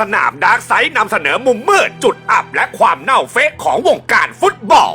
สนามดาร์กไซด์นำเสนอมุมมืดจุดอับและความเน่าเฟะของวงการฟุตบอล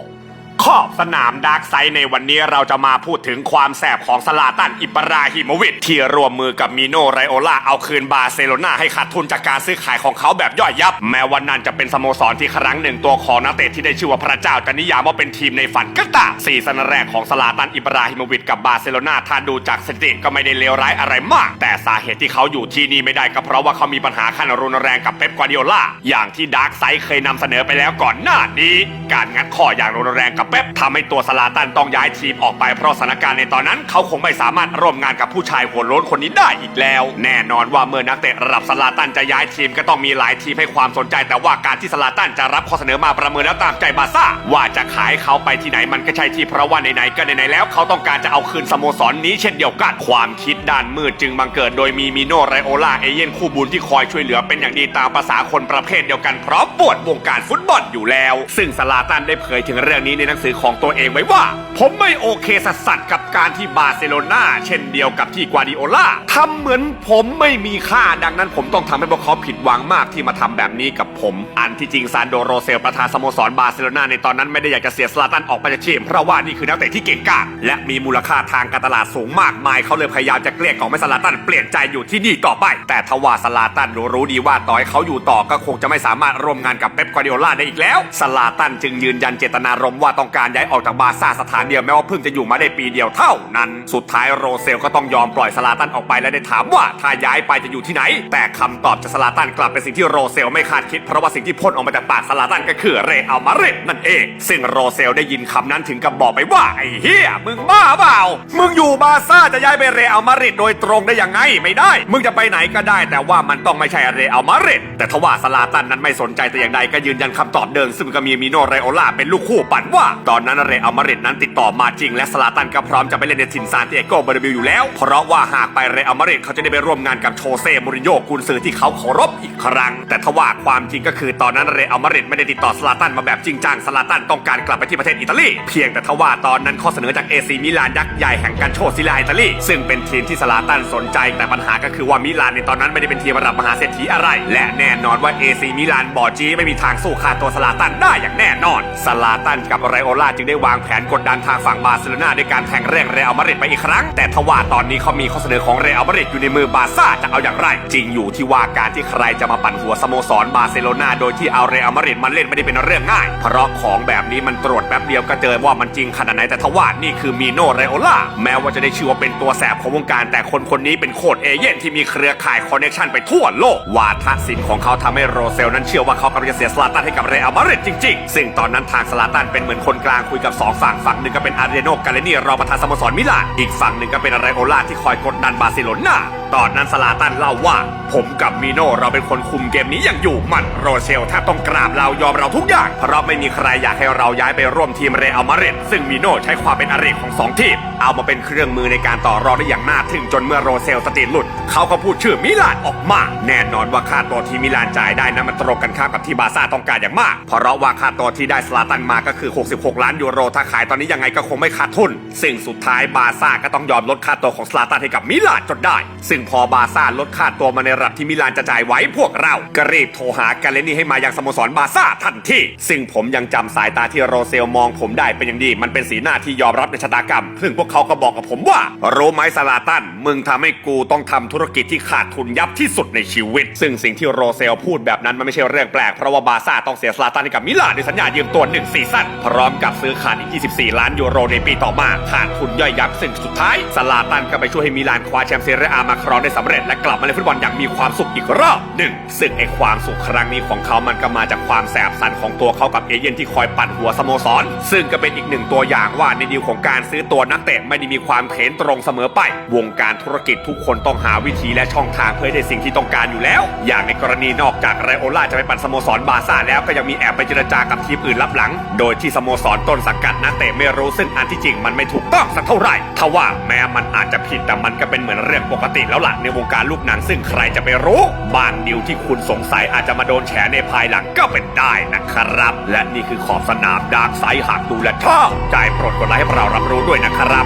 ขอบสนามดาร์กไซด์ในวันนี้เราจะมาพูดถึงความแสบของสลาตันอิบราฮิโมวิชที่ร่วมมือกับมิโนไรโอลาเอาคืนบาร์เซโลนาให้ขาดทุนจากการซื้อขายของเขาแบบย่อยยับ แม้วันนั้นจะเป็นสโมสรที่ครั้งหนึ่งตัวของนักเตะที่ได้ชื่อว่าพระเจ้าจะนิยามว่าเป็นทีมในฝันก็ตามซีซั่นแรกของสลาตันอิบราฮิโมวิชกับบาร์เซโลนาถ้าดูจากสถิติก็ไม่ได้เลวร้ายอะไรมาก แต่สาเหตุที่เขาอยู่ที่นี่ไม่ได้ก็เพราะว่าเขามีปัญหาขั้นรุนแรงกับเป๊ปกวาดิโอลาอย่างที่ดาร์กไซด์เคยนำเสนอไปแล้วก่อนหน้านี้ การงัดข้ออย่างรุนแรงกับเป๊ปทำให้ตัวสลาตันต้องย้ายทีมออกไปเพราะสถานการณ์ในตอนนั้น เขาคงไม่สามารถร่วมงานกับผู้ชายหัวโล้นคนนี้ได้อีกแล้ว แน่นอนว่าเมื่อนักเตะระดับสลาตันจะย้ายทีมก็ต้องมีหลายทีมให้ความสนใจ แต่ว่าการที่สลาตันจะรับข้อเสนอมาประเมินแล้วตามใจบาซ่าว่าจะขายเขาไปที่ไหนมันก็ใช่ที่เพราะว่าไหนๆก็ไหนๆแล้ว เขาต้องการจะเอาคืนสโมสรนี้เช่นเดียวกันความคิดด้านมืดจึงบังเกิด โดยมีมิโนไรโอลาเอเย่นคู่บุญที่คอยช่วยเหลือเป็นอย่างดีตามภาษาคนประเภทเดียวกันพร้อมปวดวงการฟุตบอลอยู่แล้ว ซึ่งสลาตันได้เผยถึงเรื่องนี้ในหนังสือของตัวเองไว้ว่า ผมไม่โอเคสัสๆกับการที่บาร์เซโลนาเช่นเดียวกับที่กวาดิโอลาทำเหมือนผมไม่มีค่าดังนั้น ผมต้องทำให้พวกเขาผิดหวังมากที่มาทำแบบนี้กับผม อันที่จริงซานโดโรเซลประธานสโมสรบาร์เซโลนาในตอนนั้นไม่ได้อยากจะเสียสลาตันออกไปจากทีมเพราะว่านี่คือนักเตะที่เก่งกาจและมีมูลค่าทางการตลาดสูงมากมายเขาเลยพยายามจะเกลี้ยกล่อมให้สลาตันเปลี่ยนใจอยู่ที่นี่ต่อไป แต่ทว่าสลาตันรู้รู้ดีว่าต่อให้เขาอยู่ต่อก็คงจะไม่สามารถร่วมงานกับเป๊ปกวาดิโอลาได้อีกแล้วสลาตันจึงยืนยันเจตนารมณ์ว่าต้องการย้ายออกจากบาซ่าสถานเดียวแม้ว่าเพิ่งจะอยู่มาได้ปีเดียวเท่านั้น สุดท้ายโรเซลก็ต้องยอมปล่อยสลาตันออกไปและได้ถามว่าถ้าย้ายไปจะอยู่ที่ไหน แต่คำตอบจากสลาตันกลับเป็นสิ่งที่โรเซลไม่คาดคิด เพราะว่าสิ่งที่พ่นออกมาจากปากสลาตันก็คือเรอัลมาดริดนั่นเอง ซึ่งโรเซลได้ยินคำนั้นถึงกับบอกไปว่าไอ้เฮียมึงบ้าเปล่ามึงอยู่บาซ่าจะย้ายไปเรอัลมาดริดโดยตรงได้ยังไงไม่ได้ มึงจะไปไหนก็ได้ แต่ว่ามันต้องไม่ใช่เรอัลมาดริดแต่ทว่าสลาตันนั้นไม่สนใจแต่อย่างใดก็ยืนยันคำตอบเดิมซึ่งก็มีมิโนไรโอลาเป็นลูกคู่ปั่นว่าตอนนั้นเรอัลมาดริดนั้นติดต่อมาจริง และสลาตันก็พร้อมจะไปเล่นในถิ่นซานติเอโกบอร์บิวอยู่แล้ว เพราะว่าหากไปเรอัลมาดริดเขาจะได้ไปร่วมงานกับโชเซ่มูรินโญ่กุนซือที่เขาเคารพอีกครั้ง แต่ทว่าความจริงก็คือตอนนั้นเรอัลมาดริดไม่ได้ติดต่อสลาตันมาแบบจริงจังสลาตันต้องการกลับไปที่ประเทศอิตาลีเพียงแต่ทว่าตอนนั้นข้อเสนอจากเอซีมิลานยักษ์ใหญ่แห่งการโชซิลาอิตาลีซึ่งเป็นทีมที่สลาตันสนใจ แต่ปัญหาก็คือว่ามิลานในตอนนั้นไม่ได้เป็นทีมระดับมหาเศรษฐีอะไร และแน่นอนว่าเอซีมิลานบอจีไม่มีทางสู้ค่าตัวสลาตันได้อย่างแน่นอนสลาตันกับไรโอลาจึงได้วางแผนกดดันทางฝั่งบาร์เซโลนาด้วยการแข่งเร่งเรอัลมาดริดไปอีกครั้ง แต่ทว่าตอนนี้เขามีข้อเสนอของเรอัลมาดริดอยู่ในมือบาร์ซ่าจะเอาอย่างไร จริงอยู่ที่ว่าการที่ใครจะมาปั่นหัวสโมสรบาร์เซโลนาโดยที่เอาเรอัลมาดริดมาเล่นไม่ได้เป็นเรื่องง่าย เพราะของแบบนี้มันตรวจแป๊บเดียวก็เจอว่ามันจริงขนาดไหนแต่ทว่านี่คือมีโนเรโอลาแม้ว่าจะได้ชื่อว่าเป็นตัวแสบของวงการ แต่คนคนนี้เป็นโคดเอเย่นที่มีเครือข่ายคอนเนคชันไปทั่วโลกวาทศิลป์ของเขาทำให้โรเซลนั้นเชื่อว่าเขากำลังจะเสียสลาตันให้กับเรอัลมาดริดจริง ๆ ซึ่งตอนนั้นทางสลาตันเป็นเหมือนคนนกลางคุยกับสองฝั่งฝั่งหนึ่งก็เป็นอาร์เรโนกาเลนีรองประธานสโมสรมิลานอีกฝั่งหนึ่งก็เป็นไรโอลาที่คอยกดดันบาร์เซโลนา ตอนนั้นสลาตันเล่าว่า ผมกับมิโนเราเป็นคนคุมเกมนี้อย่างอยู่มันโรเซลแทบต้องกราบเรายอมเราทุกอย่าง เพราะไม่มีใครอยากให้เราย้ายไปร่วมทีมเรอัลมาดริดซึ่งมิโนใช้ความเป็นอริของสองทีมเอามาเป็นเครื่องมือในการต่อรองได้อย่างน่าทึ่งจนเมื่อโรเซลสติหลุด เขาก็พูดชื่อมิลานออกมา แน่นอนว่าค่าตัวที่มิลานจ่ายได้นั้นมันตรงกันข้ามกับที่บาซ่าต้องการอย่างมาก เพราะว่าค่าตัวที่ได้สลาตันมาก็คือ 66 ล้านยูโรถ้าขายตอนนี้ยังไงก็คงไม่ขาดทุน ซึ่งสุดท้ายบาซ่าก็ต้องยอมลดค่าตัวของสลาตันให้กับมิลานจนได้ ซึ่งพอบาซ่าลดค่าตัวมาในระดับที่มิลานจะจ่ายไว้พวกเราก็รีบโทรหากาเลนี่ให้มายังสโมสรบาซ่าทันทีซึ่งผมยังจำสายตาที่โรเซลมองผมได้เป็นอย่างดี มันเป็นสีหน้าที่ยอมรับในชะตากรรม ซึ่งพวกเขาก็บอกกับผมว่า รู้ไหมสลาตัน มึงทำให้กูต้องทำธุรกิจที่ขาดทุนยับที่สุดในชีวิต ซึ่งสิ่งที่โรเซลพูดแบบนั้นมันไม่ใช่เรื่องแปลก เพราะว่าบาซ่าต้องเสียสลาตันให้กับมิลานในสัญญายืมตัวหนึ่งซีซั่นพร้อมกับซื้อขาดอีก 24 ล้านยูโรในปีต่อมาขาดทุนย่อยยับซึ่งสุดท้ายสลาตันก็ไปช่วยให้มิลานคว้าแชมป์เซเรียอามาครองได้สำเร็จและกลับมาเล่นฟุตบอลอย่างมีความสุขอีกรอบหนึ่งซึ่งไอความสุขครั้งนี้ของเขามันก็มาจากความแสบสันของตัวเขากับเอเย่นที่คอยปั่นหัวสโมสร ซึ่งก็เป็นอีกหนึ่งตัวอย่างว่าในดีลของการซื้อตัวนักเตะไม่ได้มีความเขนตรงเสมอไป วงการธุรกิจทุกคนต้องหาวิธีและช่องทางเพื่อได้สิ่งที่ต้องการอยู่แล้ว อย่างในกรณีนอกจากไรโอล่าจะไปปั่นสโมสรบาซ่าแล้วก็ยังมีแอบไปเจรจากับทีมอื่นลับหลัง โดยที่สโมสรต้นสังกัดนักเตะไม่รู้ซึ่งอันที่จริงมันไม่ถูกต้องสักเท่าไหร่ทว่าแม้มันอาจจะผิดแต่มันก็เป็นเหมือนเรื่องปกติแล้วล่ะในวงการลูกหนังซึ่งใครจะไปรู้บางดิวที่คุณสงสัยอาจจะมาโดนแฉในภายหลังก็เป็นได้นะครับ และนี่คือขอบสนามดาร์กไซด์หากดูและชอบใจโปรดกดไลค์ให้เรารับรู้ด้วยนะครับ